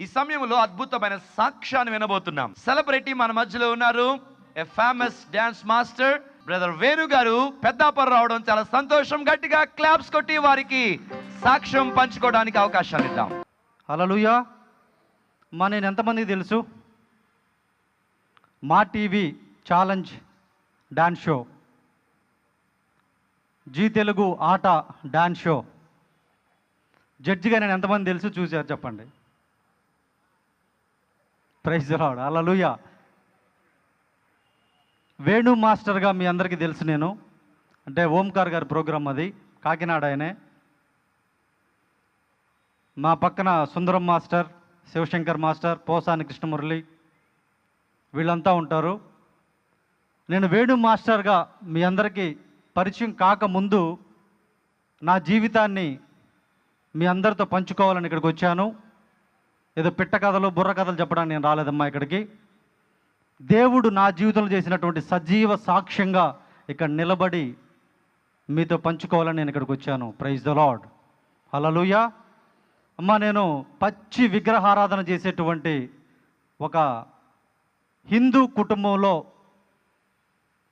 ఈ సమయంలో అద్భుతమైన సాక్ష్యాన్ని వినబోతున్నాం. సెలబ్రిటీ మన మధ్యలో ఉన్నారు. A famous dance master brother Venu garu పెద్దాపర రావడం చాలా సంతోషం. గట్టిగా క్లాప్స్ కొట్టి వారికి సాక్ష్యం పంచుకోవడానికి అవకాశాలు ఇద్దాం. హలలుయా మా నేను ఎంతమంది తెలుసు? మా TV challenge dance show. Zee Telugu Aata dance show. జడ్జిగా నేను ఎంతమంది తెలుసు చూసారు చెప్పండి. ప్రైజ్ రాడు హలలుయా వేణు మాస్టర్గా మీ అందరికీ తెలుసు నేను. అంటే ఓంకార్ గారి ప్రోగ్రాం అది కాకినాడ ఆయనే. మా పక్కన సుందరం మాస్టర్ శివశంకర్ మాస్టర్ పోసాని కృష్ణమురళి వీళ్ళంతా ఉంటారు. నేను వేణు మాస్టర్గా మీ అందరికీ పరిచయం కాకముందు నా జీవితాన్ని మీ అందరితో పంచుకోవాలని ఇక్కడికి వచ్చాను. ఏదో పిట్ట కథలు బుర్ర కథలు చెప్పడానికి నేను రాలేదమ్మా ఇక్కడికి. దేవుడు నా జీవితంలో చేసినటువంటి సజీవ సాక్ష్యంగా ఇక్కడ నిలబడి మీతో పంచుకోవాలని నేను ఇక్కడికి వచ్చాను. ప్రైజ్ ద లాడ్ హలలుయా అమ్మ నేను పచ్చి విగ్రహారాధన చేసేటువంటి ఒక హిందూ కుటుంబంలో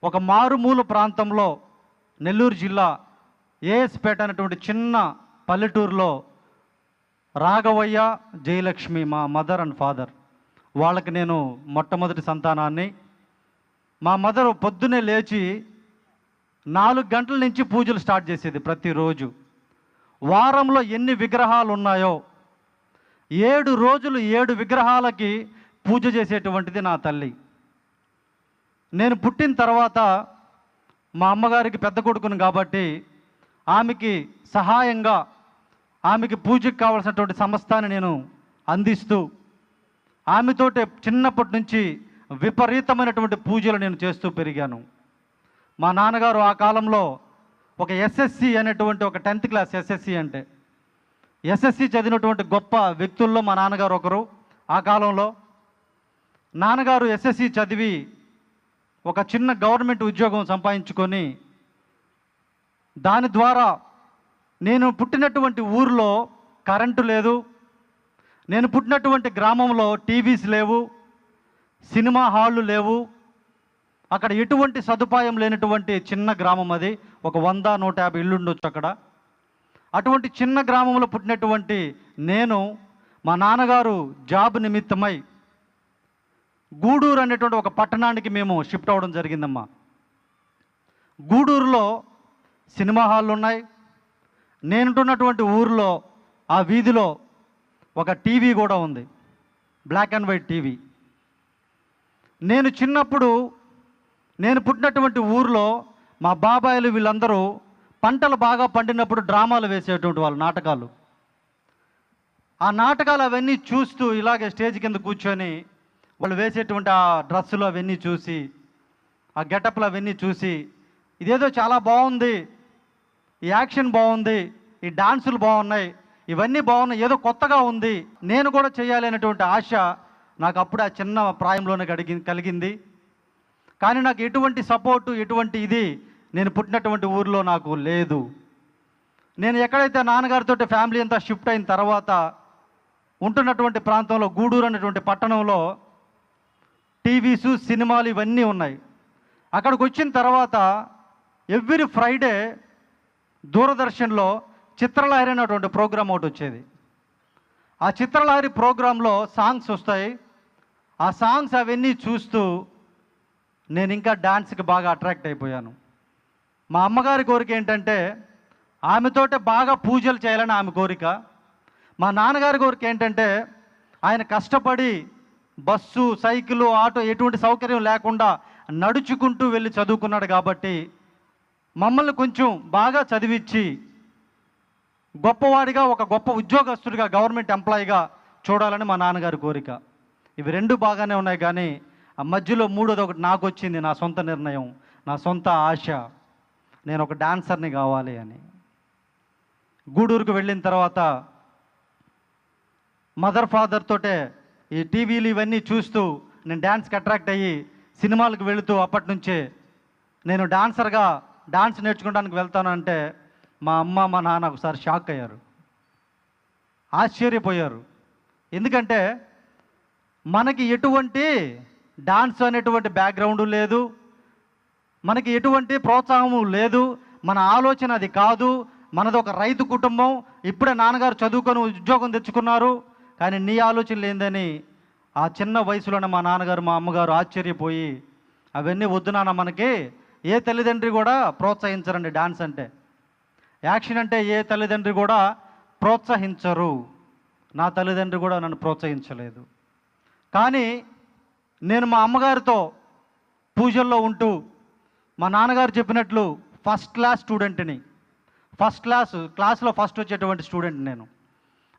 ఒక మారుమూల ప్రాంతంలో నెల్లూరు జిల్లా ఏఎస్పేట అనేటువంటి చిన్న పల్లెటూరులో రాఘవయ్య జయలక్ష్మి మా మదర్ అండ్ ఫాదర్. వాళ్ళకి నేను మొట్టమొదటి సంతానాన్ని. మా మదర్ పొద్దునే లేచి నాలుగు గంటల నుంచి పూజలు స్టార్ట్ చేసేది ప్రతిరోజు. వారంలో ఎన్ని విగ్రహాలు ఉన్నాయో ఏడు రోజులు ఏడు విగ్రహాలకి పూజ చేసేటువంటిది నా తల్లి. నేను పుట్టిన తర్వాత మా అమ్మగారికి పెద్ద కొడుకును కాబట్టి ఆమెకి సహాయంగా ఆమెకి పూజకు కావలసినటువంటి సమస్తాన్ని నేను అందిస్తూ ఆమెతోటే చిన్నప్పటి నుంచి విపరీతమైనటువంటి పూజలు నేను చేస్తూ పెరిగాను. మా నాన్నగారు ఆ కాలంలో ఒక ఎస్ఎస్సి అనేటువంటి ఒక టెన్త్ క్లాస్ ఎస్ఎస్సి అంటే. ఎస్ఎస్సి చదివినటువంటి గొప్ప వ్యక్తుల్లో మా నాన్నగారు ఒకరు. ఆ కాలంలో నాన్నగారు ఎస్ఎస్సి చదివి ఒక చిన్న గవర్నమెంట్ ఉద్యోగం సంపాదించుకొని దాని ద్వారా నేను పుట్టినటువంటి ఊర్లో కరెంటు లేదు. నేను పుట్టినటువంటి గ్రామంలో టీవీస్ లేవు. సినిమా హాళ్ళు లేవు. అక్కడ ఎటువంటి సదుపాయం లేనటువంటి చిన్న గ్రామం అది. ఒక వంద నూట యాభై ఇల్లుండొచ్చు అక్కడ. అటువంటి చిన్న గ్రామంలో పుట్టినటువంటి నేను మా నాన్నగారు జాబ్ నిమిత్తమై గూడూరు అనేటువంటి ఒక పట్టణానికి మేము షిఫ్ట్ అవ్వడం జరిగిందమ్మా. గూడూరులో సినిమా హాళ్ళు ఉన్నాయి. నేనుంటున్నటువంటి ఊరిలో ఆ వీధిలో ఒక టీవీ కూడా ఉంది. Black and white TV. నేను చిన్నప్పుడు నేను పుట్టినటువంటి ఊరిలో మా బాబాయిలు వీళ్ళందరూ పంటలు బాగా పండినప్పుడు డ్రామాలు వేసేటువంటి వాళ్ళు నాటకాలు. ఆ నాటకాలు అవన్నీ చూస్తూ ఇలాగే స్టేజ్ కింద కూర్చొని వాళ్ళు వేసేటువంటి ఆ డ్రెస్సులు అవన్నీ చూసి ఆ గెటప్లు అవన్నీ చూసి ఇదేదో చాలా బాగుంది ఈ యాక్షన్ బాగుంది ఈ డాన్సులు బాగున్నాయి ఇవన్నీ బాగున్నాయి ఏదో కొత్తగా ఉంది. నేను కూడా చేయాలి అనేటువంటి ఆశ నాకు అప్పుడు ఆ చిన్న ప్రాయంలోనే కడిగి కలిగింది. కానీ నాకు ఎటువంటి సపోర్టు ఎటువంటి ఇది నేను పుట్టినటువంటి ఊరిలో నాకు లేదు. నేను ఎక్కడైతే నాన్నగారితో ఫ్యామిలీ అంతా షిఫ్ట్ అయిన తర్వాత ఉంటున్నటువంటి ప్రాంతంలో గూడూరు అనేటువంటి పట్టణంలో టీవీసు సినిమాలు ఇవన్నీ ఉన్నాయి. అక్కడికి వచ్చిన తర్వాత ఎవ్రీ ఫ్రైడే దూరదర్శన్లో చిత్రలహరి అనేటువంటి ప్రోగ్రాం ఒకటి వచ్చేది. ఆ చిత్రలహరి ప్రోగ్రాంలో సాంగ్స్ వస్తాయి. ఆ సాంగ్స్ అవన్నీ చూస్తూ నేను ఇంకా డాన్స్కి బాగా అట్రాక్ట్ అయిపోయాను. మా అమ్మగారి కోరిక ఏంటంటే ఆమెతోటే బాగా పూజలు చేయాలని ఆమె కోరిక. మా నాన్నగారి కోరిక ఏంటంటే ఆయన కష్టపడి బస్సు సైకిల్ ఆటో ఎటువంటి సౌకర్యం లేకుండా నడుచుకుంటూ వెళ్ళి చదువుకున్నాడు కాబట్టి మమ్మల్ని కొంచెం బాగా చదివించి గొప్పవాడిగా ఒక గొప్ప ఉద్యోగస్తుడిగా గవర్నమెంట్ ఎంప్లాయీగా చూడాలని మా నాన్నగారి కోరిక. ఇవి రెండు బాగానే ఉన్నాయి కానీ ఆ మధ్యలో మూడోది ఒకటి నాకు వచ్చింది నా సొంత నిర్ణయం నా సొంత ఆశ. నేను ఒక డాన్సర్ని కావాలి అని. గూడూరుకు వెళ్ళిన తర్వాత మదర్ ఫాదర్ తోటే ఈ టీవీలు ఇవన్నీ చూస్తూ నేను డ్యాన్స్కి అట్రాక్ట్ అయ్యి సినిమాలకు వెళుతూ అప్పటి నుంచే నేను డాన్సర్గా డాన్స్ నేర్చుకోవడానికి వెళ్తానంటే మా అమ్మ మా నాన్న ఒకసారి షాక్ అయ్యారు. ఆశ్చర్యపోయారు. ఎందుకంటే మనకి ఎటువంటి డాన్స్ అనేటువంటి బ్యాక్గ్రౌండ్ లేదు. మనకి ఎటువంటి ప్రోత్సాహము లేదు. మన ఆలోచన అది కాదు. మనది ఒక రైతు కుటుంబం. ఇప్పుడే నాన్నగారు చదువుకొని ఉద్యోగం తెచ్చుకున్నారు. కానీ నీ ఆలోచన లేదని ఆ చిన్న వయసులోనే మా నాన్నగారు మా అమ్మగారు ఆశ్చర్యపోయి అవన్నీ వద్దు నాన్న మనకి ఏ తల్లిదండ్రి కూడా ప్రోత్సహించరండి డాన్స్ అంటే. యాక్షన్ అంటే ఏ తల్లిదండ్రి కూడా ప్రోత్సహించరు. నా తల్లిదండ్రి కూడా నన్ను ప్రోత్సహించలేదు. కానీ నేను మా అమ్మగారితో పూజల్లో ఉంటూ మా నాన్నగారు చెప్పినట్లు ఫస్ట్ క్లాస్ స్టూడెంట్ని ఫస్ట్ క్లాస్ క్లాస్లో ఫస్ట్ వచ్చేటువంటి స్టూడెంట్ నేను.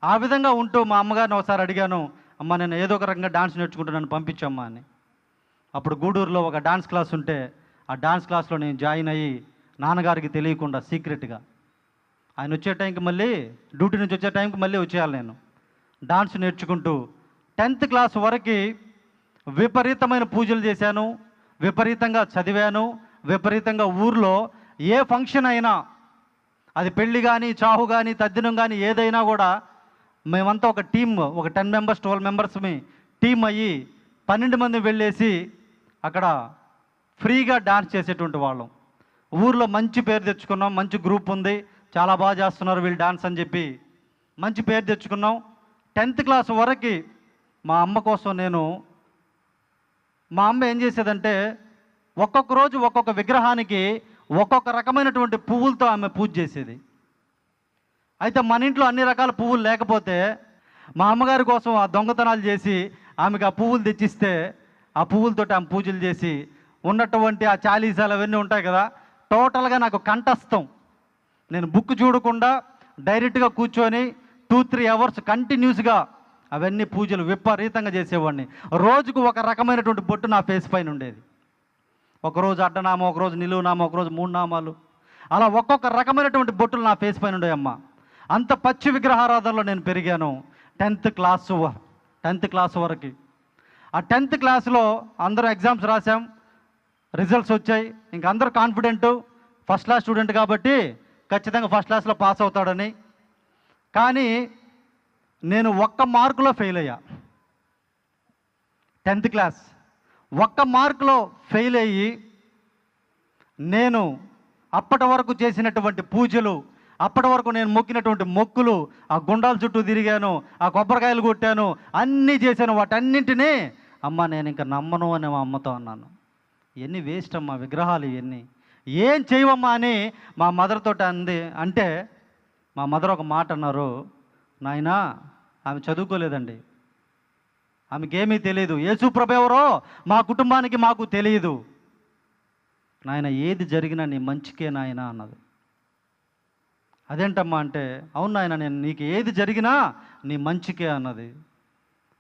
ఆ విధంగా ఉంటూ మా అమ్మగారిని ఒకసారి అడిగాను అమ్మ నేను ఏదో ఒక రకంగా డాన్స్ నేర్చుకుంటూ నన్ను పంపించమ్మా అని. అప్పుడు గూడూరులో ఒక డాన్స్ క్లాస్ ఉంటే ఆ డాన్స్ క్లాస్లో నేను జాయిన్ అయ్యి నాన్నగారికి తెలియకుండా సీక్రెట్గా. ఆయన వచ్చే టైంకి మళ్ళీ డ్యూటీ నుంచి వచ్చే టైంకి మళ్ళీ వచ్చేయాలి నేను. డాన్స్ నేర్చుకుంటూ టెన్త్ క్లాస్ వరకు విపరీతమైన పూజలు చేశాను విపరీతంగా చదివాను విపరీతంగా ఊర్లో ఏ ఫంక్షన్ అయినా అది పెళ్ళి కానీ చాహు కానీ తద్దినం కానీ ఏదైనా కూడా మేమంతా ఒక టీం ఒక టెన్ మెంబర్స్ ట్వెల్వ్ మెంబర్స్మి టీం అయ్యి పన్నెండు మంది వెళ్ళేసి అక్కడ ఫ్రీగా డాన్స్ చేసేటువంటి వాళ్ళం. ఊర్లో మంచి పేరు తెచ్చుకున్నాం మంచి గ్రూప్ ఉంది చాలా బాగా చేస్తున్నారు వీళ్ళు డాన్స్ అని చెప్పి. మంచి పేరు తెచ్చుకున్నాం. టెన్త్ క్లాస్ వరకు మా అమ్మ కోసం నేను మా అమ్మ ఏం చేసేదంటే ఒక్కొక్క రోజు ఒక్కొక్క విగ్రహానికి ఒక్కొక్క రకమైనటువంటి పువ్వులతో ఆమె పూజ చేసేది. అయితే మన ఇంట్లో అన్ని రకాల పువ్వులు లేకపోతే మా అమ్మగారి కోసం ఆ దొంగతనాలు చేసి ఆమెకు ఆ పువ్వులు తెచ్చిస్తే ఆ పువ్వులతోటి ఆమె పూజలు చేసి ఉన్నటువంటి ఆ చాలీసాలు అవన్నీ ఉంటాయి కదా టోటల్గా నాకు కంఠస్థం. నేను బుక్ చూడకుండా డైరెక్ట్గా కూర్చొని టూ త్రీ అవర్స్ కంటిన్యూస్గా అవన్నీ పూజలు విపరీతంగా చేసేవాడిని. రోజుకు ఒక రకమైనటువంటి బొట్టు నా ఫేస్ పైన ఉండేది. ఒకరోజు అడ్డనామం ఒకరోజు నిలువునామ ఒకరోజు మూడు నామాలు అలా ఒక్కొక్క రకమైనటువంటి బొట్టులు నా ఫేస్ పైన ఉండేయమ్మ. అంత పచ్చి విగ్రహారాధనలో నేను పెరిగాను. టెన్త్ క్లాస్ టెన్త్ క్లాస్ వరకు. ఆ టెన్త్ క్లాస్లో అందరూ ఎగ్జామ్స్ రాసాం రిజల్ట్స్ వచ్చాయి. ఇంక అందరూ కాన్ఫిడెంట్. ఫస్ట్ క్లాస్ స్టూడెంట్ కాబట్టి ఖచ్చితంగా ఫస్ట్ క్లాస్లో పాస్ అవుతాడని. కానీ నేను ఒక్క మార్కులో ఫెయిల్ అయ్యా. Tenth class. ఒక్క మార్కులో ఫెయిల్ అయ్యి నేను అప్పటి వరకు చేసినటువంటి పూజలు అప్పటి వరకు నేను మొక్కినటువంటి మొక్కులు ఆ గుండాల చుట్టూ తిరిగాను ఆ కొబ్బరికాయలు కొట్టాను అన్నీ చేశాను. వాటన్నింటినీ అమ్మ నేను ఇంకా నమ్మను అని మా అమ్మతో అన్నాను. ఇవన్నీ వేస్ట్ అమ్మా విగ్రహాలు ఇవన్నీ. ఏం చేయవమ్మా అని మా మదర్తో అంది. అంటే మా మదర్ ఒక మాట అన్నారు. నాయనా ఆమె చదువుకోలేదండి. ఆమెకేమీ తెలియదు యేసుప్రభ ఎవరో? మా కుటుంబానికి మాకు తెలియదు నాయన ఏది జరిగినా నీ మంచికే నాయన అన్నది. అదేంటమ్మా అంటే అవును నాయన నేను నీకు ఏది జరిగినా నీ మంచికే అన్నది.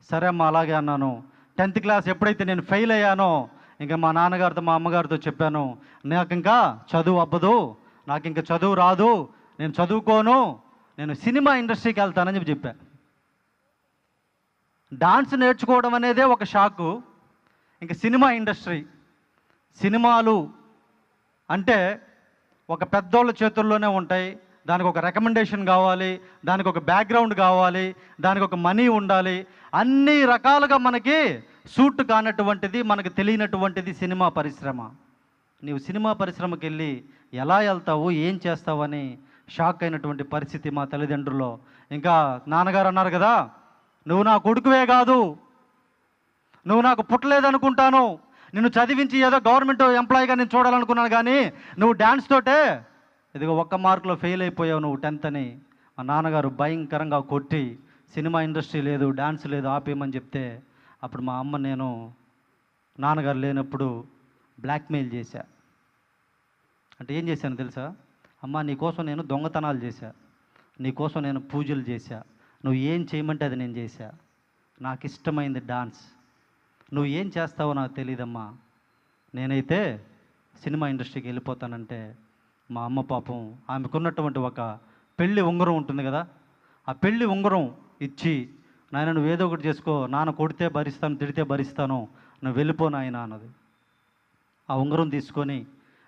సరే అమ్మా అలాగే అన్నాను. టెన్త్ క్లాస్ ఎప్పుడైతే నేను ఫెయిల్ అయ్యానో ఇంకా మా నాన్నగారితో మా అమ్మగారితో చెప్పాను నాకు ఇంకా చదువు అవ్వదు నాకు ఇంకా చదువు రాదు నేను చదువుకోను నేను సినిమా ఇండస్ట్రీకి వెళ్తానని చెప్పి చెప్పా. డాన్స్ నేర్చుకోవడం అనేదే ఒక షాకు ఇంకా సినిమా ఇండస్ట్రీ. సినిమాలు అంటే ఒక పెద్దోళ్ళ చేతుల్లోనే ఉంటాయి దానికి ఒక రికమెండేషన్ కావాలి దానికి ఒక బ్యాక్గ్రౌండ్ కావాలి దానికి ఒక మనీ ఉండాలి. అన్ని రకాలుగా మనకి సూట్ కానటువంటిది మనకు తెలియనటువంటిది సినిమా పరిశ్రమ. నీవు సినిమా పరిశ్రమకి వెళ్ళి ఎలా వెళ్తావు ఏం చేస్తావు అని షాక్ అయినటువంటి పరిస్థితి మా తల్లిదండ్రుల్లో. ఇంకా నాన్నగారు అన్నారు కదా నువ్వు నా కొడుకువే కాదు. నువ్వు నాకు పుట్టలేదనుకుంటాను. నిన్ను చదివించి ఏదో గవర్నమెంట్ ఎంప్లాయీగా నేను చూడాలనుకున్నాను కానీ నువ్వు డ్యాన్స్ తోటే ఇదిగో ఒక్క మార్కులో ఫెయిల్ అయిపోయావు నువ్వు టెన్త్ అని. మా నాన్నగారు భయంకరంగా కొట్టి సినిమా ఇండస్ట్రీ లేదు డ్యాన్స్ లేదు ఆపేయమని చెప్తే అప్పుడు మా అమ్మ నేను నాన్నగారు లేనప్పుడు బ్లాక్మెయిల్ చేశా. అంటే ఏం చేశాను తెలుసా? అమ్మ నీకోసం నేను దొంగతనాలు చేశా నీకోసం నేను పూజలు చేశా నువ్వు ఏం చేయమంటే అది నేను చేశా. నాకు ఇష్టమైంది డాన్స్. నువ్వు ఏం చేస్తావో నాకు తెలియదమ్మా నేనైతే సినిమా ఇండస్ట్రీకి వెళ్ళిపోతానంటే మా అమ్మ పాపం ఆమెకున్నటువంటి ఒక పెళ్ళి ఉంగరం ఉంటుంది కదా ఆ పెళ్ళి ఉంగరం ఇచ్చి నాయన నువ్వు ఏదో ఒకటి చేసుకో నాన్న కొడితే భరిస్తాను తిడితే భరిస్తాను నువ్వు వెళ్ళిపో నాయన అన్నది. ఆ ఉంగరం తీసుకొని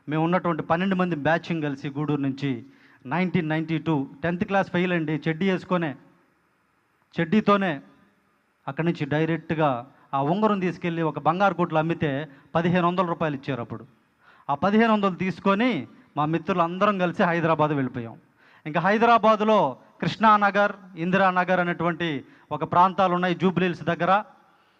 మేము ఉన్నటువంటి పన్నెండు మంది బ్యాచింగ్ కలిసి గూడూరు నుంచి nineteen ninety two tenth class fail అండి చెడ్డీ వేసుకొనే చెడ్డీతోనే అక్కడి నుంచి డైరెక్ట్గా ఆ ఉంగరం తీసుకెళ్ళి ఒక బంగారు కొట్లు అమ్మితే పదిహేను వందల రూపాయలు ఇచ్చారు అప్పుడు. ఆ పదిహేను వందలు తీసుకొని మా మిత్రులు అందరం కలిసి హైదరాబాద్ వెళ్ళిపోయాం. ఇంకా హైదరాబాదులో కృష్ణానగర్ ఇందిరానగర్ అనేటువంటి ఒక ప్రాంతాలు ఉన్నాయి జూబ్లీల్స్ దగ్గర.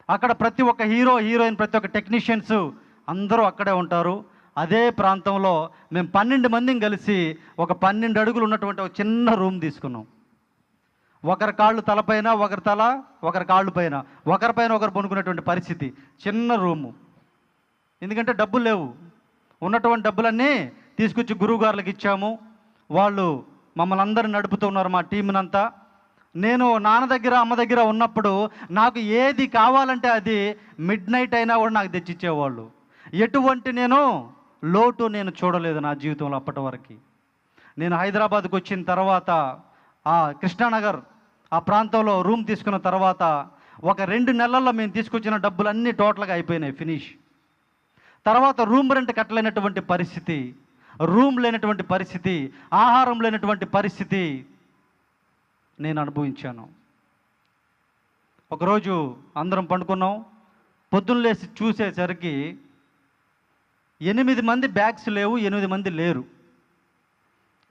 అక్కడ ప్రతి ఒక్క హీరో హీరోయిన్ ప్రతి ఒక్క టెక్నీషియన్స్ అందరూ అక్కడే ఉంటారు. అదే ప్రాంతంలో మేము పన్నెండు మందిని కలిసి ఒక పన్నెండు అడుగులు ఉన్నటువంటి ఒక చిన్న రూమ్ తీసుకున్నాం. ఒకరి కాళ్ళు తలపైన ఒకరి తల ఒకరి కాళ్ళు పైన ఒకరిపైన ఒకరు పొనుకునేటువంటి పరిస్థితి. చిన్న రూము. ఎందుకంటే డబ్బులు లేవు. ఉన్నటువంటి డబ్బులన్నీ తీసుకొచ్చి గురువుగారులకు ఇచ్చాము. వాళ్ళు మమ్మల్ని అందరిని నడుపుతున్నారు మా టీంనంతా నేను నాన్న దగ్గర అమ్మ దగ్గర ఉన్నప్పుడు నాకు ఏది కావాలంటే అది మిడ్ నైట్ అయినా కూడా నాకు తెచ్చిచ్చేవాళ్ళు. ఎటువంటి నేను లోటు నేను చూడలేదు నా జీవితంలో అప్పటి వరకు. నేను హైదరాబాద్కు వచ్చిన తర్వాత ఆ కృష్ణానగర్ ఆ ప్రాంతంలో రూమ్ తీసుకున్న తర్వాత ఒక రెండు నెలల్లో మేము తీసుకొచ్చిన డబ్బులు అన్నీ టోటల్గా అయిపోయినాయి ఫినిష్. తర్వాత రూమ్ రెంట్ కట్టలేనటువంటి పరిస్థితి. రూమ్ లేనటువంటి పరిస్థితి ఆహారం లేనటువంటి పరిస్థితి నేను అనుభవించాను. ఒకరోజు అందరం పండుకున్నాం. పొద్దున్న లేచి చూసేసరికి ఎనిమిది మంది బ్యాగ్స్ లేవు ఎనిమిది మంది లేరు.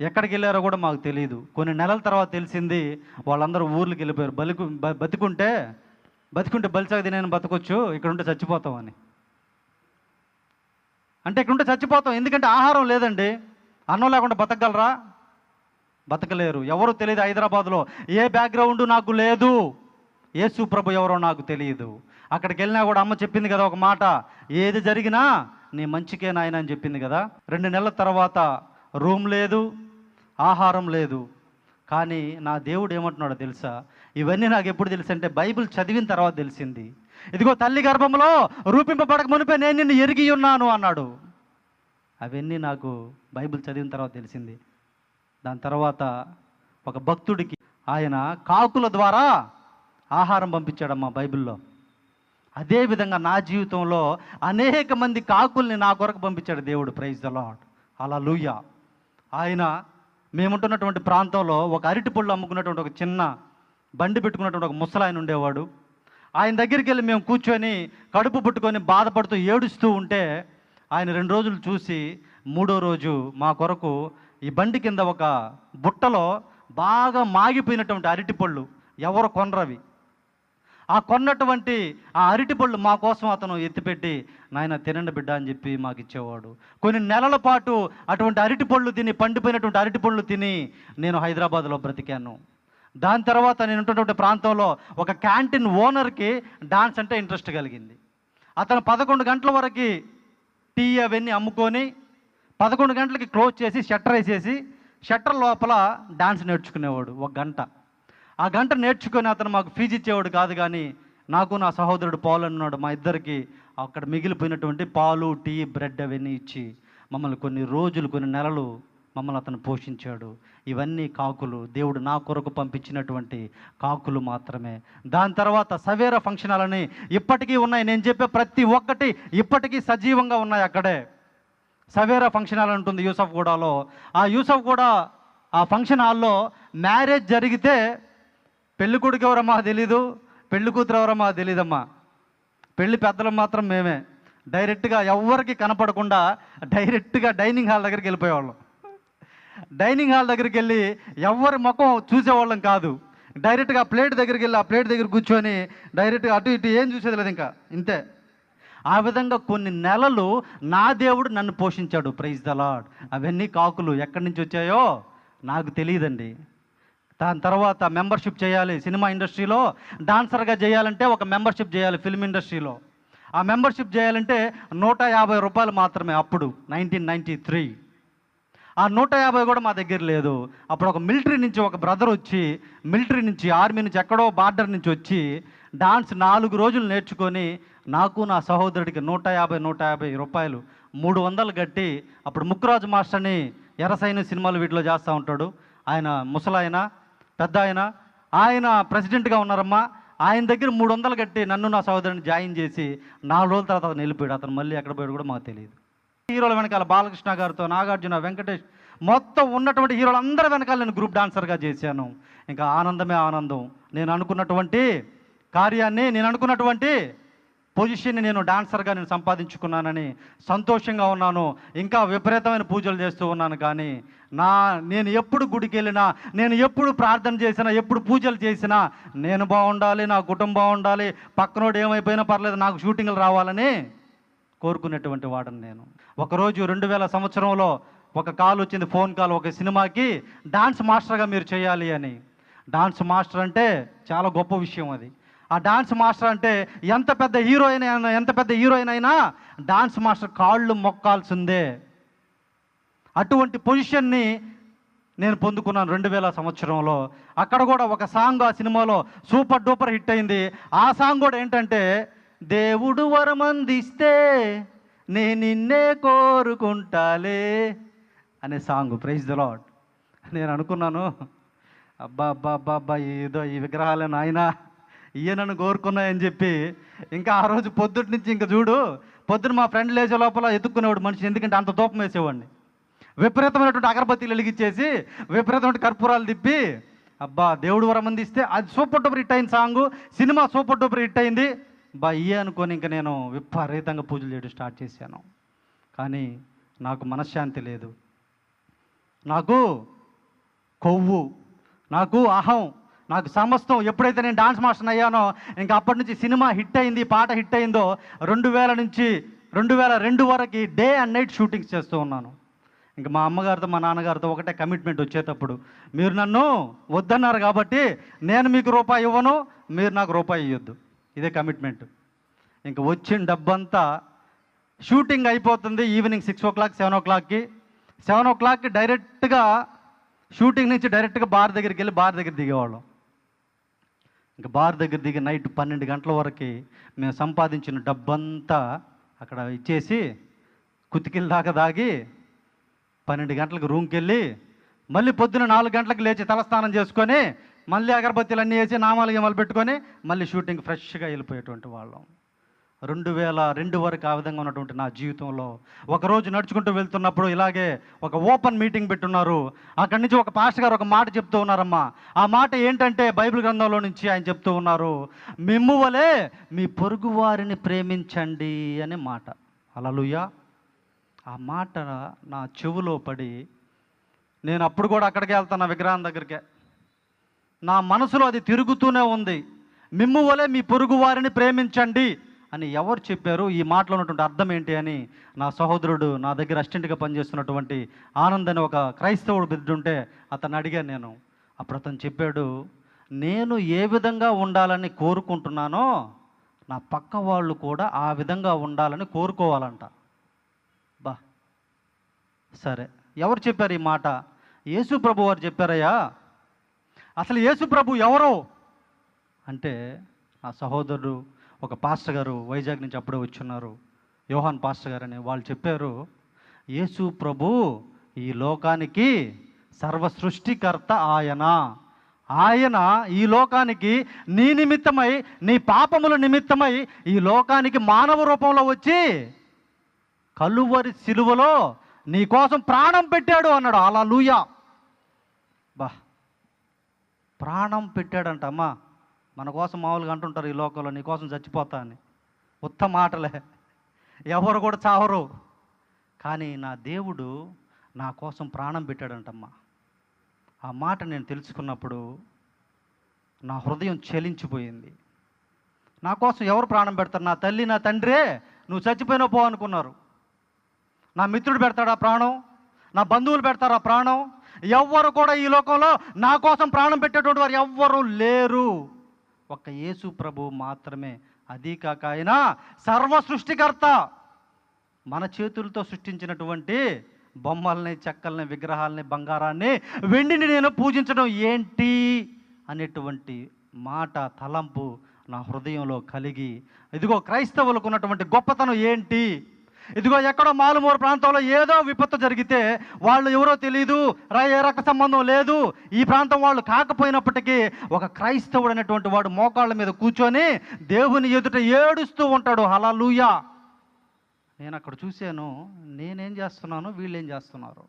ఎక్కడికి వెళ్ళారో కూడా మాకు తెలియదు కొన్ని నెలల తర్వాత తెలిసింది వాళ్ళందరూ ఊర్లకు వెళ్ళిపోయారు. బలికు బ- బతికుంటే బతికుంటే బలిసాగది నేను బతకొచ్చు ఇక్కడ ఉంటే చచ్చిపోతామని అంటే ఇక్కడ ఉంటే చచ్చిపోతాం. ఎందుకంటే ఆహారం లేదండి. అన్నం లేకుండా బతకగలరా? బతకలేరు. ఎవరు తెలియదు హైదరాబాద్లో. ఏ బ్యాక్గ్రౌండ్ నాకు లేదు. యేసు ప్రభు ఎవరో నాకు తెలియదు. అక్కడికి వెళ్ళినా కూడా అమ్మ చెప్పింది కదా ఒక మాట. ఏది జరిగినా నీ మంచికే నాయన అని చెప్పింది కదా. రెండు నెలల తర్వాత రూమ్ లేదు ఆహారం లేదు. కానీ నా దేవుడు ఏమంటున్నాడో తెలుసా? ఇవన్నీ నాకు ఎప్పుడు తెలుసు అంటే బైబిల్ చదివిన తర్వాత తెలిసింది. ఇదిగో తల్లి గర్భంలో రూపింపబడక మునిపే నేను నిన్ను ఎరిగి ఉన్నాను అన్నాడు. అవన్నీ నాకు బైబిల్ చదివిన తర్వాత తెలిసింది. దాని తర్వాత ఒక భక్తుడికి ఆయన కాకుల ద్వారా ఆహారం పంపించాడమ్మా బైబిల్లో. అదేవిధంగా నా జీవితంలో అనేక మంది కాకుల్ని నా కొరకు పంపించాడు దేవుడు. ప్రైజ్ ద లాడ్ అలా లూయా ఆయన మేముంటున్నటువంటి ప్రాంతంలో ఒక అరటి పళ్ళు అమ్ముకున్నటువంటి ఒక చిన్న బండి పెట్టుకున్నటువంటి ఒక ముసలాయన ఉండేవాడు. ఆయన దగ్గరికి వెళ్ళి మేము కూర్చొని కడుపు పుట్టుకొని బాధపడుతూ ఏడుస్తూ ఉంటే ఆయన రెండు రోజులు చూసి మూడో రోజు మా కొరకు ఈ బండి కింద ఒక బుట్టలో బాగా మాగిపోయినటువంటి అరటిపళ్ళు ఎవరు కొనరవి ఆ కొన్నటువంటి ఆ అరటిపళ్ళు మా కోసం అతను ఎత్తిపెట్టి నాయన తినండి బిడ్డ అని చెప్పి మాకు ఇచ్చేవాడు. కొన్ని నెలల పాటు అటువంటి అరటిపళ్ళు తిని పండిపోయినటువంటి అరటిపళ్ళు తిని నేను హైదరాబాద్లో బ్రతికాను. దాని తర్వాత నేను ఉంటున్నటువంటి ప్రాంతంలో ఒక క్యాంటీన్ ఓనర్కి డాన్స్ అంటే ఇంట్రెస్ట్ కలిగింది. అతను పదకొండు గంటల వరకు టీ అవన్నీ అమ్ముకొని పదకొండు గంటలకి క్లోజ్ చేసి షట్టర్ వేసేసి షట్టర్ లోపల డాన్స్ నేర్చుకునేవాడు ఒక గంట. ఆ గంట నేర్చుకొని అతను మాకు ఫీజు ఇచ్చేవాడు కాదు కానీ నాకు నా సహోదరుడు పాలు అన్నాడు మా ఇద్దరికి అక్కడ మిగిలిపోయినటువంటి పాలు టీ బ్రెడ్ అవన్నీ ఇచ్చి మమ్మల్ని కొన్ని రోజులు కొన్ని నెలలు మమ్మల్ని అతను పోషించాడు. ఇవన్నీ కాకులు. దేవుడు నా కొరకు పంపించినటువంటి కాకులు మాత్రమే. దాని తర్వాత సవేర ఫంక్షన్ హాల్ అని ఇప్పటికీ ఉన్నాయి. నేను చెప్పే ప్రతి ఒక్కటి ఇప్పటికీ సజీవంగా ఉన్నాయి అక్కడే. సవేరా ఫంక్షన్ హాల్ ఉంటుంది యూసఫ్ గూడలో. ఆ యూసఫ్ కూడా ఆ ఫంక్షన్ హాల్లో మ్యారేజ్ జరిగితే పెళ్ళి కొడుకు ఎవరమ్మా తెలీదు పెళ్ళి కూతురు ఎవరమ్మా తెలీదమ్మా. పెళ్ళి పెద్దలు మాత్రం మేమే. డైరెక్ట్గా ఎవరికి కనపడకుండా డైరెక్ట్గా డైనింగ్ హాల్ దగ్గరికి వెళ్ళిపోయేవాళ్ళం. డైనింగ్ హాల్ దగ్గరికి వెళ్ళి ఎవరి ముఖం చూసేవాళ్ళం కాదు. డైరెక్ట్గా ఆ ప్లేట్ దగ్గరికి వెళ్ళి ఆ ప్లేట్ దగ్గర కూర్చొని డైరెక్ట్గా అటు ఇటు ఏం చూసేది లేదు ఇంకా. ఇంతే. ఆ విధంగా కొన్ని నెలలు నా దేవుడు నన్ను పోషించాడు. ప్రైజ్ ద లాడ్ అవన్నీ కాకులు ఎక్కడి నుంచి వచ్చాయో నాకు తెలియదండి. దాని తర్వాత మెంబర్షిప్ చేయాలి సినిమా ఇండస్ట్రీలో. డాన్సర్గా చేయాలంటే ఒక మెంబర్షిప్ చేయాలి ఫిల్మ్ ఇండస్ట్రీలో. ఆ మెంబర్షిప్ చేయాలంటే నూట యాభై రూపాయలు మాత్రమే అప్పుడు నైన్టీన్ నైంటీ త్రీ. ఆ నూట యాభై కూడా మా దగ్గర లేదు. అప్పుడు ఒక మిలిటరీ నుంచి ఒక బ్రదర్ వచ్చి మిలిటరీ నుంచి ఆర్మీ నుంచి ఎక్కడో బార్డర్ నుంచి వచ్చి డాన్స్ నాలుగు రోజులు నేర్చుకొని నాకు నా సహోదరుడికి నూట యాభై నూట యాభై రూపాయలు మూడు వందలు కట్టి అప్పుడు ముక్కురాజు మాస్టర్ని ఎర్రసైన సినిమాలు వీటిలో చేస్తూ ఉంటాడు. ఆయన ముసలాయన పెద్ద ఆయన ఆయన ప్రెసిడెంట్గా ఉన్నారమ్మా. ఆయన దగ్గర మూడు వందలు కట్టి నన్ను నా సహోదరుని జాయిన్ చేసి నాలుగు రోజుల తర్వాత అతను వెళ్ళిపోయాడు. అతను మళ్ళీ ఎక్కడ పోయాడు కూడా మాకు తెలియదు. హీరోల వెనకాల బాలకృష్ణ గారితో నాగార్జున వెంకటేష్ మొత్తం ఉన్నటువంటి హీరోలు అందరి వెనకాల నేను గ్రూప్ డాన్సర్గా చేశాను. ఇంకా ఆనందమే ఆనందం. నేను అనుకున్నటువంటి కార్యాన్ని నేను అనుకున్నటువంటి పొజిషన్ని నేను డాన్సర్గా నేను సంపాదించుకున్నానని సంతోషంగా ఉన్నాను. ఇంకా విపరీతమైన పూజలు చేస్తూ ఉన్నాను కానీ నా నేను ఎప్పుడు గుడికి వెళ్ళినా నేను ఎప్పుడు ప్రార్థన చేసినా ఎప్పుడు పూజలు చేసినా నేను బాగుండాలి నా కుటుంబం బాగుండాలి పక్కనోడు ఏమైపోయినా పర్లేదు నాకు షూటింగ్లు రావాలని కోరుకునేటువంటి వాడని నేను. ఒకరోజు రెండు వేల సంవత్సరంలో ఒక కాల్ వచ్చింది ఫోన్ కాల్ ఒక సినిమాకి డాన్స్ మాస్టర్గా మీరు చేయాలి అని. డాన్స్ మాస్టర్ అంటే చాలా గొప్ప విషయం అది. ఆ డాన్స్ మాస్టర్ అంటే ఎంత పెద్ద హీరోయిన్ అయినా ఎంత పెద్ద హీరోయిన్ అయినా డాన్స్ మాస్టర్ కాళ్ళు మొక్కాల్సిందే. అటువంటి పొజిషన్ని నేను పొందుకున్నాను రెండు వేల సంవత్సరంలో. అక్కడ కూడా ఒక సాంగ్ ఆ సినిమాలో సూపర్ డూపర్ హిట్ అయింది. ఆ సాంగ్ కూడా ఏంటంటే దేవుడు వరమందిస్తే నేను నిన్నే కోరుకుంటాలే అనే సాంగ్. ప్రైజ్ ద లాడ్ నేను అనుకున్నాను అబ్బా అబ్బా అబ్బా అబ్బా ఏదో ఈ విగ్రహాలే నాయన ఇయ్య నన్ను కోరుకున్నాయని చెప్పి ఇంకా ఆ రోజు పొద్దుటి నుంచి ఇంకా చూడు పొద్దున మా ఫ్రెండ్ లేచే లోపల ఎత్తుక్కునేవాడు మనిషి ఎందుకంటే అంత దూపం వేసేవాడిని. విపరీతమైనటువంటి అగరబత్తీలు వెలిగించేసి విపరీతమైన కర్పూరాలు తిప్పి అబ్బా దేవుడు వరం అందిస్తే అది సూపర్ డూపర్ హిట్ అయిన song cinema super duper hit అయింది. బా ఇయ్యే అనుకొని ఇంకా నేను విపరీతంగా పూజలు చేయడం స్టార్ట్ చేశాను. కానీ నాకు మనశ్శాంతి లేదు. నాకు కొవ్వు నాకు అహం నాకు సమస్తం ఎప్పుడైతే నేను డాన్స్ మాస్టర్ అయ్యానో ఇంకా అప్పటి నుంచి సినిమా హిట్ అయింది పాట హిట్ అయిందో రెండు వేల నుంచి రెండు వేల రెండు వరకు డే అండ్ నైట్ షూటింగ్స్ చేస్తూ ఉన్నాను. ఇంకా మా అమ్మగారితో మా నాన్నగారితో ఒకటే కమిట్మెంట్ వచ్చేటప్పుడు మీరు నన్ను వద్దన్నారు కాబట్టి నేను మీకు రూపాయి ఇవ్వను మీరు నాకు రూపాయి ఇవ్వద్దు ఇదే కమిట్మెంట్ ఇంక వచ్చిన డబ్బంతా షూటింగ్ అయిపోతుంది evening six o'clock seven ఓ క్లాక్కి సెవెన్ ఓ క్లాక్కి డైరెక్ట్గా షూటింగ్ నుంచి డైరెక్ట్గా బార్ దగ్గరికి వెళ్ళి బార్ దగ్గర దిగేవాళ్ళం. ఇంకా బార్ దగ్గర దిగి నైట్ పన్నెండు గంటల వరకు మేము సంపాదించిన డబ్బంతా అక్కడ ఇచ్చేసి కుతికిల దాకా దాగి పన్నెండు గంటలకు రూమ్కి వెళ్ళి మళ్ళీ పొద్దున నాలుగు గంటలకు లేచి తలస్నానం చేసుకొని మళ్ళీ అగరబత్తీలు అన్నీ వేసి నామాలు గేమాలు పెట్టుకొని మళ్ళీ షూటింగ్ ఫ్రెష్గా వెళ్ళిపోయేటువంటి వాళ్ళం. రెండు వేల రెండు వరకు ఆ విధంగా ఉన్నటువంటి నా జీవితంలో ఒకరోజు నడుచుకుంటూ వెళ్తున్నప్పుడు ఇలాగే ఒక ఓపెన్ మీటింగ్ పెట్టున్నారు. అక్కడి నుంచి ఒక పాస్టర్ గారు ఒక మాట చెప్తూ ఉన్నారమ్మా. ఆ మాట ఏంటంటే బైబిల్ గ్రంథంలో నుంచి ఆయన చెప్తూ ఉన్నారు. మిమ్ము వలే మీ పొరుగు వారిని ప్రేమించండి అనే మాట. అలలుయా ఆ మాట నా చెవులో పడి నేను అప్పుడు కూడా అక్కడికి వెళ్తాను విగ్రహం దగ్గరికే. నా మనసులో అది తిరుగుతూనే ఉంది. మిమ్ము వలె మీ పొరుగు వారిని ప్రేమించండి అని ఎవరు చెప్పారు? ఈ మాటలో ఉన్నటువంటి అర్థం ఏంటి అని నా సహోదరుడు నా దగ్గర అసిస్టెంట్గా పనిచేస్తున్నటువంటి ఆనంద్ అని ఒక క్రైస్తవుడు బిడ్డ ఉంటే అతను అడిగాను నేను. అప్పుడు అతను చెప్పాడు నేను ఏ విధంగా ఉండాలని కోరుకుంటున్నానో నా పక్క వాళ్ళు కూడా ఆ విధంగా ఉండాలని కోరుకోవాలంట. బా సరే. ఎవరు చెప్పారు ఈ మాట? యేసు ప్రభు వారు చెప్పారయ్యా అసలు యేసు ప్రభు ఎవరు? అంటే ఆ సహోదరుడు ఒక పాస్టర్ గారు వైజాగ్ నుంచి అప్పుడే వచ్చున్నారు. యోహాన్ పాస్టర్ గారు అని వాళ్ళు చెప్పారు యేసు ప్రభు ఈ లోకానికి సర్వ సృష్టికర్త ఆయన? ఆయన ఈ లోకానికి నీ నిమిత్తమై నీ పాపముల నిమిత్తమై ఈ లోకానికి మానవ రూపంలో వచ్చి కలువరి సిలువలో నీ కోసం ప్రాణం పెట్టాడు అన్నాడు. అలా లూయా బా ప్రాణం పెట్టాడంట అమ్మా మన కోసం మామూలుగా అంటుంటారు ఈ లోకంలో నీ కోసం చచ్చిపోతా అని. ఉత్త మాటలే. ఎవరు కూడా చావరు. కానీ నా దేవుడు నా కోసం ప్రాణం పెట్టాడంటమ్మా. ఆ మాట నేను తెలుసుకున్నప్పుడు నా హృదయం చలించిపోయింది. నా కోసం ఎవరు ప్రాణం పెడతారు? నా తల్లి నా తండ్రే నువ్వు చచ్చిపోయినా పో అనుకున్నారు. నా మిత్రుడు పెడతాడా ప్రాణం? నా బంధువులు పెడతారా ప్రాణం? ఎవ్వరు కూడా ఈ లోకంలో నా కోసం ప్రాణం పెట్టేటువంటి వారు ఎవ్వరూ లేరు. ఒక్క యేసు ప్రభు మాత్రమే. అది కాక ఆయన సర్వ సృష్టికర్త. మన చేతులతో సృష్టించినటువంటి బొమ్మల్ని చెక్కల్ని విగ్రహాలని బంగారాన్ని వెండిని నేను పూజించడం ఏంటి? అనేటువంటి మాట తలంపు నా హృదయంలో కలిగి ఇదిగో క్రైస్తవులకు ఉన్నటువంటి గొప్పతనం ఏంటి? ఇదిగో ఎక్కడో మాలుమూరు ప్రాంతంలో ఏదో విపత్తు జరిగితే వాళ్ళు ఎవరో తెలియదు ఏ రక్త సంబంధం లేదు. ఈ ప్రాంతం వాళ్ళు కాకపోయినప్పటికీ ఒక క్రైస్తవుడు అనేటువంటి వాడు మోకాళ్ళ మీద కూర్చొని దేవుని ఎదుట ఏడుస్తూ ఉంటాడు. హలలుయా నేను అక్కడ చూశాను నేనేం చేస్తున్నాను వీళ్ళు ఏం చేస్తున్నారు?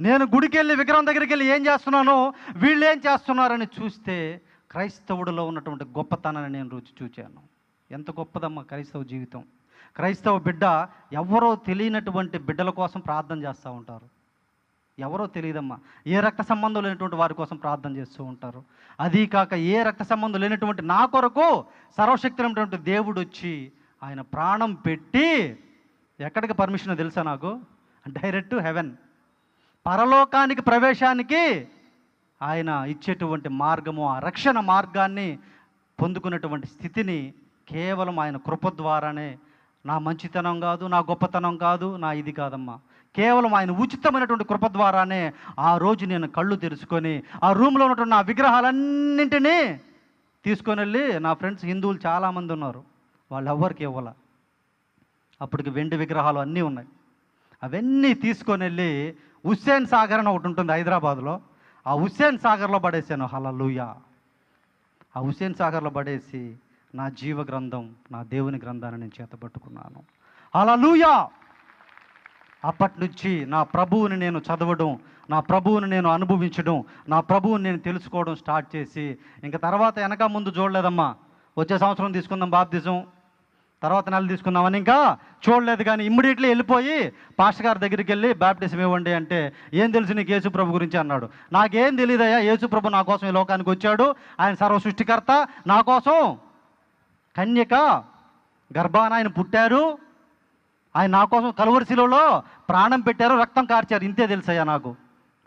నేను గుడికి వెళ్ళి విగ్రహం దగ్గరికి వెళ్ళి ఏం చేస్తున్నాను వీళ్ళు ఏం చేస్తున్నారని చూస్తే క్రైస్తవుడిలో ఉన్నటువంటి గొప్పతనాన్ని నేను రుచి చూచాను. ఎంత గొప్పదమ్మా క్రైస్తవ జీవితం. క్రైస్తవ బిడ్డ ఎవరో తెలియనటువంటి బిడ్డల కోసం ప్రార్థన చేస్తూ ఉంటారు. ఎవరో తెలియదమ్మా. ఏ రక్త సంబంధం లేనటువంటి వారి కోసం ప్రార్థన చేస్తూ ఉంటారు. అదీ కాక ఏ రక్త సంబంధం లేనటువంటి నా కొరకు సర్వశక్తులైనటువంటి దేవుడు వచ్చి ఆయన ప్రాణం పెట్టి ఎక్కడికి పర్మిషన్ తెలుసా నాకు? Direct to heaven. పరలోకానికి ప్రవేశానికి ఆయన ఇచ్చేటువంటి మార్గము ఆ రక్షణ మార్గాన్ని పొందుకున్నటువంటి స్థితిని కేవలం ఆయన కృప ద్వారానే నా మంచితనం కాదు నా గొప్పతనం కాదు నా ఇది కాదమ్మా. కేవలం ఆయన ఉచితమైనటువంటి కృప ద్వారానే ఆ రోజు నేను కళ్ళు తెరుచుకొని ఆ రూమ్లో ఉన్నటువంటి నా విగ్రహాలన్నింటినీ తీసుకొని వెళ్ళి నా ఫ్రెండ్స్ హిందువులు చాలామంది ఉన్నారు. వాళ్ళు ఎవ్వరికి ఇవ్వాల. అప్పటికి వెండి విగ్రహాలు అన్నీ ఉన్నాయి. అవన్నీ తీసుకొని వెళ్ళి హుస్సేన్ సాగర్ అని ఒకటి ఉంటుంది హైదరాబాద్లో. ఆ హుస్సేన్ సాగర్లో పడేసాను హలలుయా ఆ హుస్సేన్ సాగర్లో పడేసి నా జీవ గ్రంథం నా దేవుని గ్రంథాన్ని నేను చేతపట్టుకున్నాను హలలుయా అప్పటి నుంచి నా ప్రభువుని నేను చదవడం నా ప్రభువుని నేను అనుభవించడం నా ప్రభువుని నేను తెలుసుకోవడం స్టార్ట్ చేసి ఇంకా తర్వాత వెనక ముందు చూడలేదమ్మా. వచ్చే సంవత్సరం తీసుకుందాం బాప్తిజం. తర్వాత నెల తీసుకుందామని ఇంకా చూడలేదు కానీ ఇమ్మీడియట్లీ వెళ్ళిపోయి పాస్టర్ గారి దగ్గరికి వెళ్ళి బ్యాప్టిజం ఇవ్వండి అంటే ఏం తెలుసు నీకు యేసు ప్రభు గురించి? అన్నాడు. నాకేం తెలియదయ్యా యేసు ప్రభు నా కోసం ఈ లోకానికి వచ్చాడు. ఆయన సర్వ సృష్టికర్త నా కోసం. కన్యక గర్భాన ఆయన పుట్టారు. ఆయన నా కోసం కలువరిశిలో ప్రాణం పెట్టారు రక్తం కార్చారు. ఇంతే తెలుసయ్యా నాకు.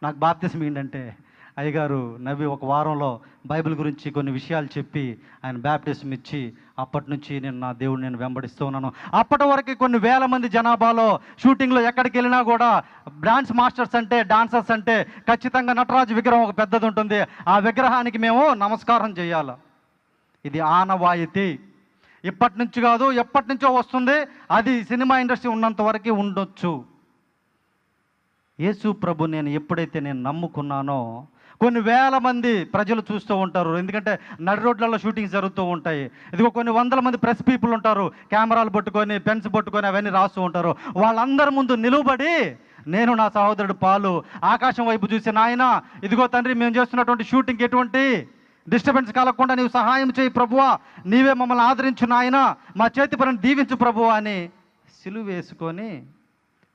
నాకు బాప్తిసం ఏంటంటే అయ్యగారు నవ్వి ఒక వారంలో బైబిల్ గురించి కొన్ని విషయాలు చెప్పి ఆయన బ్యాప్టిజం ఇచ్చి అప్పటి నుంచి నేను నా దేవుడిని నేను వెంబడిస్తూ ఉన్నాను. అప్పటి వరకు కొన్ని వేల మంది జనాభాలో షూటింగ్లో ఎక్కడికి వెళ్ళినా కూడా డాన్స్ మాస్టర్స్ అంటే డాన్సర్స్ అంటే ఖచ్చితంగా నటరాజు విగ్రహం ఒక పెద్దది ఉంటుంది. ఆ విగ్రహానికి మేము నమస్కారం చేయాలి. ఇది ఆనవాయితీ. ఇప్పటి నుంచి కాదు ఎప్పటి నుంచో వస్తుంది. అది సినిమా ఇండస్ట్రీ ఉన్నంత వరకు ఉండొచ్చు. యేసు ప్రభు నేను ఎప్పుడైతే నేను నమ్ముకున్నానో కొన్ని వేల మంది ప్రజలు చూస్తూ ఉంటారు. ఎందుకంటే నడి రోడ్లలో షూటింగ్స్ జరుగుతూ ఉంటాయి. ఇదిగో కొన్ని వందల మంది ప్రెస్ పీపుల్ ఉంటారు. కెమెరాలు పట్టుకొని పెన్స్ పట్టుకొని అవన్నీ రాస్తూ ఉంటారు. వాళ్ళందరి ముందు నిలువబడి నేను నా సహోదరుడు పాలు ఆకాశం వైపు చూసి నాయన ఇదిగో తండ్రి మేము చేస్తున్నటువంటి షూటింగ్ ఎటువంటి? డిస్టర్బెన్స్ కలగకుండా నీవు సహాయం చేయి ప్రభువా. నీవే మమ్మల్ని ఆదరించు నాయన. మా చేతి పనిని దీవించు ప్రభువా అని సిలువ వేసుకొని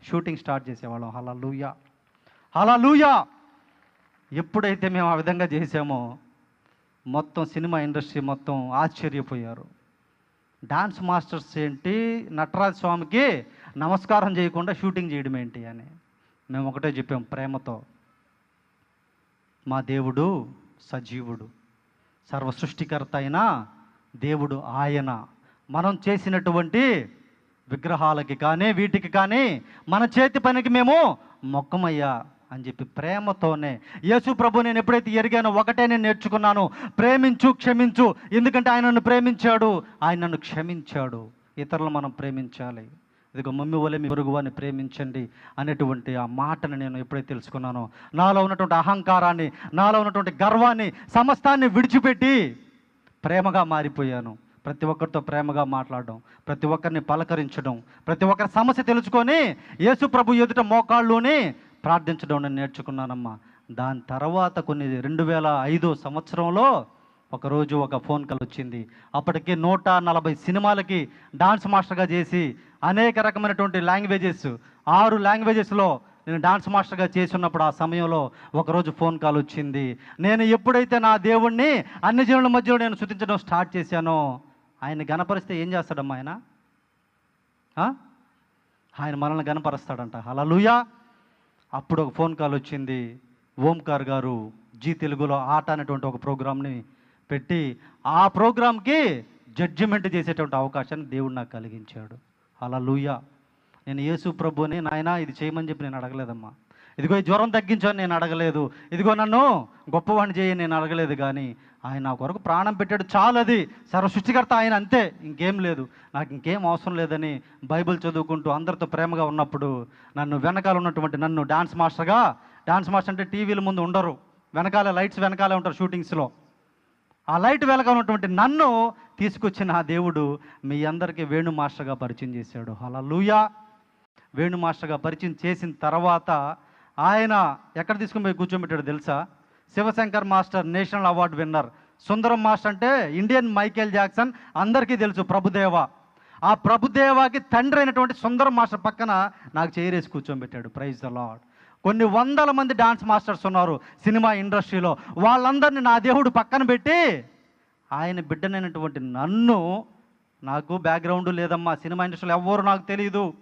షూటింగ్ స్టార్ట్ చేసేవాళ్ళం. హలా లూయా హలా లూయా ఎప్పుడైతే మేము ఆ విధంగా చేసామో మొత్తం సినిమా ఇండస్ట్రీ మొత్తం ఆశ్చర్యపోయారు. డాన్స్ మాస్టర్స్ ఏంటి? నటరాజ స్వామికి నమస్కారం చేయకుండా షూటింగ్ చేయడం ఏంటి అని మేము ఒకటే చెప్పాం ప్రేమతో. మా దేవుడు సజీవుడు. సర్వ సృష్టికర్త అయిన దేవుడు ఆయన. మనం చేసినటువంటి విగ్రహాలకి కానీ వీటికి కానీ మన చేతి పనికి మేము మొక్కమయ్యా అని చెప్పి ప్రేమతోనే యేసు ప్రభు నేను ఎప్పుడైతే ఎరిగానో ఒకటే నేను నేర్చుకున్నాను. ప్రేమించు క్షమించు. ఎందుకంటే ఆయన నన్ను ప్రేమించాడు. ఆయన నన్ను క్షమించాడు. ఇతరులు మనం ప్రేమించాలి. ఇదిగో మమ్మీ వలె మీ పొరుగువాన్ని ప్రేమించండి అనేటువంటి ఆ మాటను నేను ఎప్పుడైతే తెలుసుకున్నానో. నాలో ఉన్నటువంటి అహంకారాన్ని నాలో ఉన్నటువంటి గర్వాన్ని సమస్తాన్ని విడిచిపెట్టి ప్రేమగా మారిపోయాను. ప్రతి ఒక్కరితో ప్రేమగా మాట్లాడడం ప్రతి ఒక్కరిని పలకరించడం ప్రతి ఒక్కరి సమస్య తెలుసుకొని యేసు ప్రభు ఎదుట మోకాళ్ళుని ప్రార్థించడం నేను నేర్చుకున్నానమ్మా. దాని తర్వాత కొన్ని రెండు వేల ఐదో సంవత్సరంలో ఒకరోజు ఒక ఫోన్ కాల్ వచ్చింది. అప్పటికి నూట నలభై సినిమాలకి డాన్స్ మాస్టర్గా చేసి అనేక రకమైనటువంటి లాంగ్వేజెస్ ఆరు లాంగ్వేజెస్లో నేను డాన్స్ మాస్టర్గా చేసి ఉన్నప్పుడు ఆ సమయంలో ఒకరోజు ఫోన్ కాల్ వచ్చింది. నేను ఎప్పుడైతే నా దేవుణ్ణి అన్ని జనుల మధ్యలో నేను శుతించడం స్టార్ట్ చేశానో ఆయన గణపరిస్తే ఏం చేస్తాడమ్మా ఆయన? ఆయన మనల్ని గణపరిస్తాడంట. అలా లూయా అప్పుడు ఒక ఫోన్ కాల్ వచ్చింది. ఓంకార్ గారు జీ తెలుగులో ఆట అనేటువంటి ఒక ప్రోగ్రామ్ని పెట్టి ఆ ప్రోగ్రామ్కి జడ్జిమెంట్ చేసేటువంటి అవకాశాన్ని దేవుడు నాకు కలిగించాడు. అలా నేను యేసు ప్రభుని నాయన ఇది చేయమని చెప్పి నేను అడగలేదమ్మా. ఇదిగో జ్వరం తగ్గించని నేను అడగలేదు. ఇదిగో నన్ను గొప్పవాణి చేయని నేను అడగలేదు కానీ ఆయన నా కొరకు ప్రాణం పెట్టాడు చాలు అది. సర్వ సృష్టికర్త ఆయన అంతే. ఇంకేం లేదు. నాకు ఇంకేం అవసరం లేదని బైబిల్ చదువుకుంటూ అందరితో ప్రేమగా ఉన్నప్పుడు నన్ను వెనకాల ఉన్నటువంటి నన్ను డాన్స్ మాస్టర్గా డాన్స్ మాస్టర్ అంటే టీవీల ముందు ఉండరు. వెనకాల లైట్స్ వెనకాలే ఉంటారు షూటింగ్స్లో. ఆ లైట్ వెలగా ఉన్నటువంటి నన్ను తీసుకొచ్చిన ఆ దేవుడు మీ అందరికీ వేణు మాస్టర్గా పరిచయం చేశాడు. అలా లూయా వేణు మాస్టర్గా పరిచయం చేసిన తర్వాత ఆయన ఎక్కడ తీసుకుని పోయి కూర్చోబెట్టాడు తెలుసా? Shivashankar master national award winner. Sundaram master అంటే ఇండియన్ మైకేల్ జాక్సన్. అందరికీ తెలుసు ప్రభుదేవ. ఆ ప్రభుదేవాకి తండ్రి అయినటువంటి సుందరం మాస్టర్ పక్కన నాకు చేరేసి కూర్చోబెట్టాడు. ప్రైజ్ ద లాడ్ కొన్ని వందల మంది డాన్స్ మాస్టర్స్ ఉన్నారు సినిమా ఇండస్ట్రీలో. వాళ్ళందరినీ నా దేవుడు పక్కన పెట్టి ఆయన బిడ్డనైనటువంటి నన్ను నాకు బ్యాక్గ్రౌండ్ లేదమ్మా. సినిమా ఇండస్ట్రీలో ఎవ్వరు నాకు తెలియదు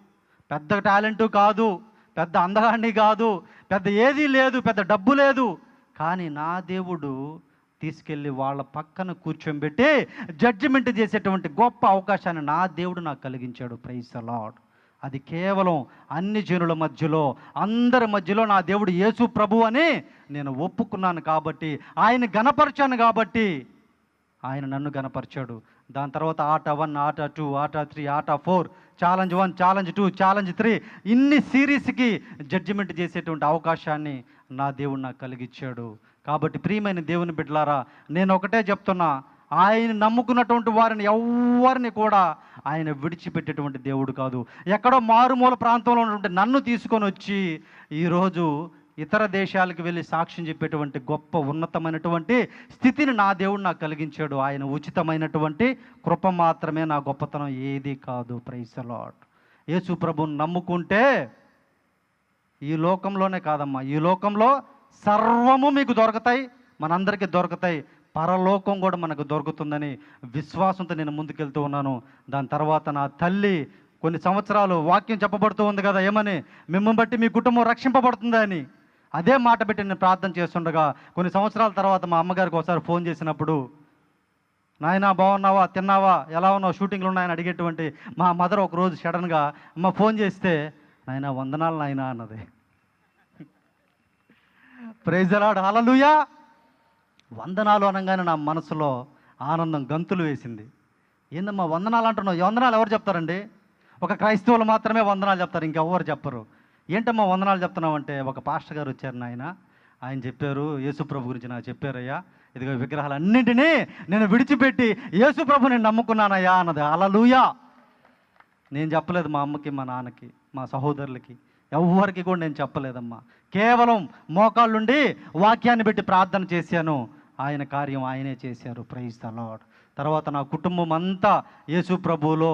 పెద్ద టాలెంటు కాదు పెద్ద అందగాన్ని కాదు పెద్ద ఏదీ లేదు పెద్ద డబ్బు లేదు. కానీ నా దేవుడు తీసుకెళ్ళి వాళ్ళ పక్కన కూర్చోబెట్టి జడ్జిమెంట్ చేసేటువంటి గొప్ప అవకాశాన్ని నా దేవుడు నాకు కలిగించాడు. ప్రైజ్ లాడ్ అది కేవలం అన్ని జనుల మధ్యలో అందరి మధ్యలో నా దేవుడు యేసు ప్రభు అని నేను ఒప్పుకున్నాను కాబట్టి ఆయన గనపరిచాను కాబట్టి ఆయన నన్ను గనపరిచాడు దాని తర్వాత ఆట వన్ ఆట two Aata three Aata four challenge one challenge two challenge three ఇన్ని సిరీస్కి జడ్జిమెంట్ చేసేటువంటి అవకాశాన్ని నా దేవుడు నాకు కలిగించాడు కాబట్టి ప్రియమైన దేవుని బిడ్డలారా నేను ఒకటే చెప్తున్నా ఆయన నమ్ముకున్నటువంటి వారిని ఎవరిని కూడా ఆయన విడిచిపెట్టేటువంటి దేవుడు కాదు. ఎక్కడో మారుమూల ప్రాంతంలో ఉన్నటువంటి నన్ను తీసుకొని వచ్చి ఈరోజు ఇతర దేశాలకు వెళ్ళి సాక్ష్యం చెప్పేటువంటి గొప్ప ఉన్నతమైనటువంటి స్థితిని నా దేవుడు నాకు కలిగించాడు. ఆయన ఉచితమైనటువంటి కృప మాత్రమే నా గొప్పతనం ఏది కాదు. ప్రైసలాడ్ యేసు ప్రభుని నమ్ముకుంటే ఈ లోకంలోనే కాదమ్మా. ఈ లోకంలో సర్వము మీకు దొరుకుతాయి. మనందరికీ దొరుకుతాయి. పరలోకం కూడా మనకు దొరుకుతుందని విశ్వాసంతో నేను ముందుకెళ్తూ ఉన్నాను. దాని తర్వాత నా తల్లి కొన్ని సంవత్సరాలు వాక్యం చెప్పబడుతూ ఉంది కదా ఏమని? మిమ్మల్ని బట్టి మీ కుటుంబం రక్షింపబడుతుందని అదే మాట పెట్టి నేను ప్రార్థన చేస్తుండగా కొన్ని సంవత్సరాల తర్వాత మా అమ్మగారికి ఒకసారి ఫోన్ చేసినప్పుడు నాయనా బాగున్నావా? తిన్నావా? ఎలా ఉన్నావు? షూటింగ్లు ఉన్నాయని అడిగేటువంటి మా మదర్ ఒక రోజు సడన్గా అమ్మ ఫోన్ చేస్తే నాయనా వందనాలు నాయనా అన్నది. ప్రైజ్ అలాడు అలలుయా వందనాలు అనగానే నా మనసులో ఆనందం గంతులు వేసింది. ఏందమ్మా వందనాలు అంటున్నావు? ఈ వందనాలు ఎవరు చెప్తారండి? ఒక క్రైస్తవులు మాత్రమే వందనాలు చెప్తారు ఇంకెవ్వరు చెప్పరు. ఏంటమ్మా వందనాలు చెప్తున్నావు అంటే ఒక పాస్టర్ గారు వచ్చారు నాయన. ఆయన చెప్పారు యేసుప్రభు గురించి నాకు చెప్పారయ్యా. ఇదిగో విగ్రహాలన్నింటినీ నేను విడిచిపెట్టి యేసుప్రభుని నమ్ముకున్నానయ్యా అన్నది. అలలుయా నేను చెప్పలేదు మా అమ్మకి మా నాన్నకి మా సహోదరులకి. ఎవ్వరికి కూడా నేను చెప్పలేదమ్మా. కేవలం మోకాళ్ళుండి వాక్యాన్ని పెట్టి ప్రార్థన చేశాను. ఆయన కార్యం ఆయనే చేశారు. ప్రైజ్ ద లాడ్ తర్వాత నా కుటుంబం అంతా యేసు ప్రభువులో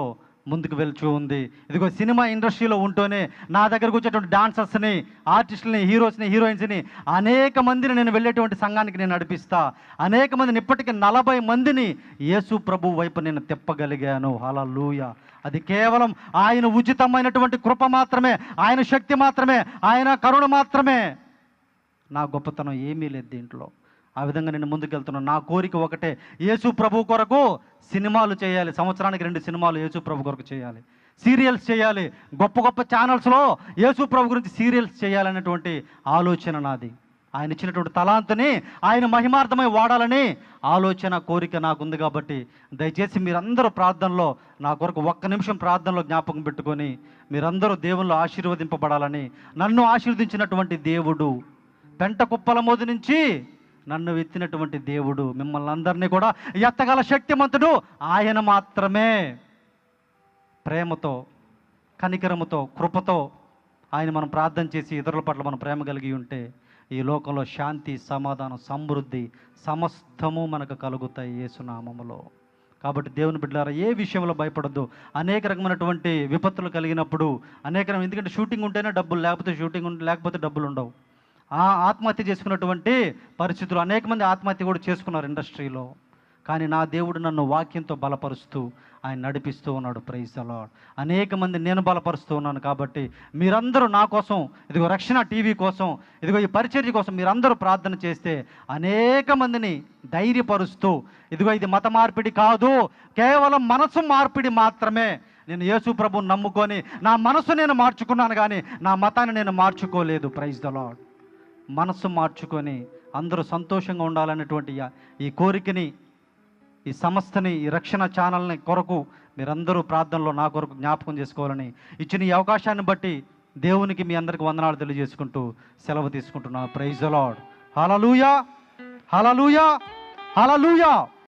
ముందుకు వెళ్తూ ఉంది. ఇదిగో సినిమా ఇండస్ట్రీలో ఉంటూనే నా దగ్గరకు వచ్చేటువంటి డాన్సర్స్ని ఆర్టిస్టులని హీరోస్ని హీరోయిన్స్ని అనేక మందిని నేను వెళ్ళేటువంటి సంఘానికి నేను నడిపిస్తా. అనేక మందిని ఇప్పటికీ నలభై మందిని యేసు ప్రభు వైపు నేను తిప్పగలిగాను. అలా లూయ అది కేవలం ఆయన ఉచితమైనటువంటి కృప మాత్రమే ఆయన శక్తి మాత్రమే ఆయన కరుణ మాత్రమే. నా గొప్పతనం ఏమీ లేదు దీంట్లో. ఆ విధంగా నేను ముందుకెళ్తున్నాను నా కోరిక ఒకటే యేసు ప్రభు కొరకు సినిమాలు చేయాలి. సంవత్సరానికి రెండు సినిమాలు యేసు ప్రభు కొరకు చేయాలి. సీరియల్స్ చేయాలి. గొప్ప గొప్ప ఛానల్స్లో యేసు ప్రభు గురించి సీరియల్స్ చేయాలనేటువంటి ఆలోచన నాది. ఆయన ఇచ్చినటువంటి తలాంతుని ఆయన మహిమార్థమై వాడాలని ఆలోచన కోరిక నాకు ఉంది కాబట్టి దయచేసి మీరందరూ ప్రార్థనలో నా కొరకు ఒక్క నిమిషం ప్రార్థనలో జ్ఞాపకం పెట్టుకొని మీరందరూ దేవుళ్ళు ఆశీర్వదింపబడాలని నన్ను ఆశీర్వదించినటువంటి దేవుడు. పెంట కుప్పల మోది నుంచి నన్ను ఎత్తినటువంటి దేవుడు మిమ్మల్ని అందరినీ కూడా ఎత్తగల శక్తిమంతుడు ఆయన మాత్రమే. ప్రేమతో కనికరముతో కృపతో ఆయన మనం ప్రార్థన చేసి ఇతరుల పట్ల మనం ప్రేమ కలిగి ఉంటే ఈ లోకంలో శాంతి సమాధానం సమృద్ధి సమస్తము మనకు కలుగుతాయి యేసునామములో. కాబట్టి దేవుని బిడ్డలారా ఏ విషయంలో భయపడద్దు. అనేక రకమైనటువంటి విపత్తులు కలిగినప్పుడు అనేక రకం- ఎందుకంటే షూటింగ్ ఉంటేనే డబ్బులు లేకపోతే షూటింగ్ ఉంటే లేకపోతే డబ్బులు ఉండవు. ఆ ఆత్మహత్య చేసుకున్నటువంటి పరిస్థితులు అనేక మంది ఆత్మహత్య కూడా చేసుకున్నారు ఇండస్ట్రీలో. కానీ నా దేవుడు నన్ను వాక్యంతో బలపరుస్తూ ఆయన నడిపిస్తూ ఉన్నాడు. ప్రైజ్ అలాడ్ అనేక మంది నేను బలపరుస్తూ ఉన్నాను కాబట్టి మీరందరూ నా కోసం ఇదిగో రక్షణ టీవీ కోసం ఇదిగో ఈ పరిచర్య కోసం మీరందరూ ప్రార్థన చేస్తే అనేక మందిని ధైర్యపరుస్తూ ఇదిగో ఇది మత మార్పిడి కాదు కేవలం మనసు మార్పిడి మాత్రమే. నేను యేసు ప్రభుని నమ్ముకొని నా మనసు నేను మార్చుకున్నాను కానీ నా మతాన్ని నేను మార్చుకోలేదు. ప్రైజ్ ద లాడ్ మనస్సు మార్చుకొని అందరూ సంతోషంగా ఉండాలనేటువంటి ఈ కోరికని ఈ సంస్థని ఈ రక్షణ ఛానల్ని కొరకు మీరందరూ ప్రార్థనలో నా కొరకు జ్ఞాపకం చేసుకోవాలని ఇచ్చిన ఈ అవకాశాన్ని బట్టి దేవునికి మీ అందరికి వందనాలు తెలియజేసుకుంటూ సెలవు తీసుకుంటున్నా ప్రైజ్ లాడ్ హలలుయా హలలుయా హలలుయా